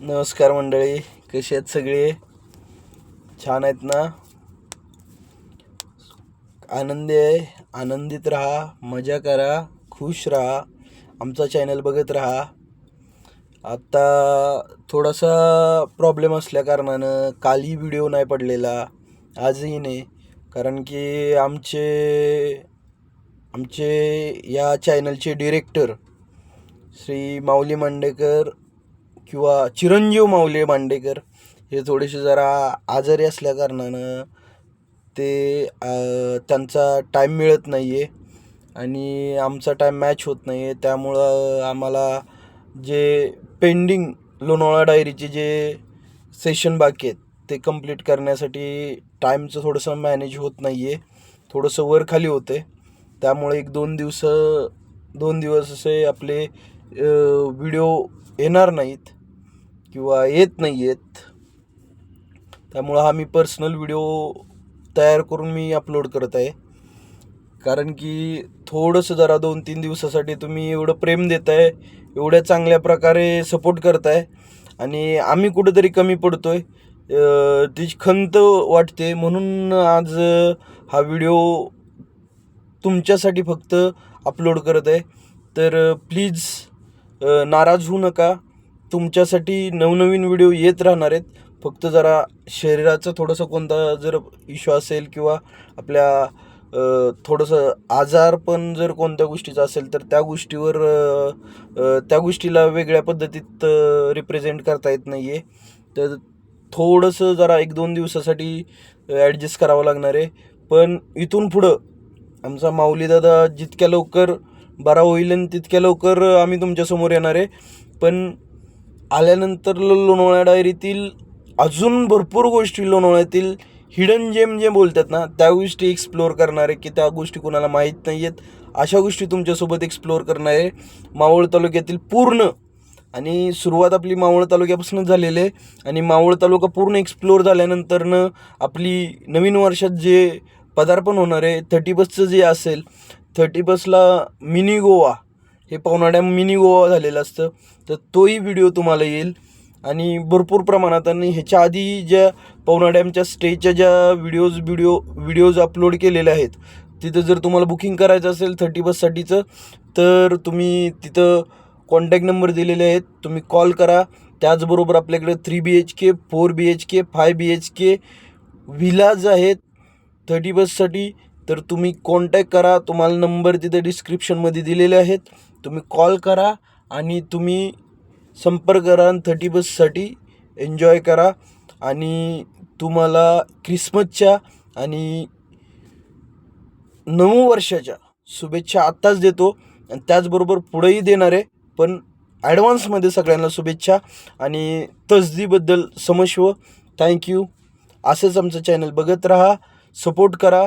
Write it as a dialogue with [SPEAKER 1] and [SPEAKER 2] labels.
[SPEAKER 1] नमस्कार मंडळी कसे आहेत सगळे? छान आहेत ना? आनंदी आहे आनंदित राहा मजा करा खुश राहा आमचा चॅनल बघत राहा. आत्ता थोडासा प्रॉब्लेम असल्या कारणानं कालही व्हिडिओ नाही पडलेला आजही नाही. कारण की आमचे आमचे या चॅनलचे डिरेक्टर श्री माऊली मांडेकर किंवा चिरंजीव माऊली मांडेकर हे थोडेसे जरा आजारी असल्याकारणानं ते त्यांचा टाईम मिळत नाही आहे आणि आमचा टाईम मॅच होत नाही आहे त्यामुळं आम्हाला जे पेंडिंग लोणावळा डायरीचे जे सेशन बाकी आहेत ते कंप्लीट करण्यासाठी टाईमचं थोडंसं मॅनेज होत नाही आहे थोडंसं वर खाली होते त्यामुळे एक दोन दिवस दोन दिवस असे आपले व्हिडिओ येणार नाहीत. किंवा येत नाही आहेत त्यामुळं हा मी पर्सनल व्हिडिओ तयार करून मी अपलोड करत आहे. कारण की थोडंसं जरा दोन तीन दिवसासाठी तुम्ही एवढं प्रेम देत आहे एवढ्या चांगल्या प्रकारे सपोर्ट करताय. आणि आम्ही कुठंतरी कमी पडतो आहे तिची खंत वाटते. म्हणून आज हा व्हिडिओ तुमच्यासाठी फक्त अपलोड करत आहे. तर प्लीज नाराज होऊ नका. तुमच्यासाठी नवनवीन व्हिडिओ येत राहणार आहेत. फक्त जरा शरीराचं थोडंसं कोणता जर इश्यू असेल किंवा आपल्या थोडंसं आजार पण जर कोणत्या गोष्टीचा असेल तर त्या गोष्टीवर त्या गोष्टीला वेगळ्या पद्धतीत रिप्रेझेंट करता येत नाही आहे तर थोडंसं जरा एक दोन दिवसासाठी ॲडजस्ट करावं लागणार आहे. पण इथून पुढं आमचा माऊली दादा जितक्या लवकर बरा होईल आणि तितक्या लवकर आम्ही तुमच्यासमोर येणार आहे. पण आल्यानंतर लो- लोणावळा डायरीतील अजून भरपूर गोष्टी लोणावळ्यातील हिडन जेम जे बोलतात ना त्या गोष्टी एक्सप्लोअर करणार आहे की त्या गोष्टी कोणाला माहीत नाही आहेत. अशा गोष्टी तुमच्यासोबत एक्सप्लोअर करणार आहे. मावळ तालुक्यातील पूर्ण आणि सुरुवात आपली मावळ तालुक्यापासूनच झालेली आहे. आणि मावळ तालुका पूर्ण एक्सप्लोअर झाल्यानंतरनं आपली नवीन वर्षात जे पदार्पण होणार आहे थर्टी बसचं जे असेल थर्टी बसला मिनी गोवा हे पवना डॅम मिनी गोवा झालेलं असतं. तर तोही व्हिडिओ तुम्हाला येईल. आणि भरपूर प्रमाणात आणि ह्याच्या आधी ज्या पवना डॅमच्या स्टेच्या ज्या व्हिडिओज व्हिडिओ व्हिडिओज अपलोड केलेल्या आहेत तिथं जर तुम्हाला बुकिंग करायचं असेल थर्टी बससाठीचं तर तुम्ही तिथं कॉन्टॅक्ट नंबर दिलेले आहेत. तुम्ही कॉल करा. त्याचबरोबर आपल्याकडे three B H K four B H K five B H K villas आहेत. थर्टी बससाठी तर तुम्ही कॉन्टॅक्ट करा. तुम्हाला नंबर तिथे डिस्क्रिप्शनमध्ये दिलेले आहेत. तुम्ही कॉल करा आणि तुम्ही संपर्क करा आणि थर्टी बससाठी एन्जॉय करा. आणि तुम्हाला क्रिसमसच्या आणि नऊ वर्षाच्या शुभेच्छा आत्ताच देतो. आणि त्याचबरोबर पुढेही देणार आहे. पण ॲडव्हान्समध्ये सगळ्यांना शुभेच्छा आणि तसदीबद्दल समश्व. थँक्यू असंच आमचं चॅनल बघत राहा. सपोर्ट करा.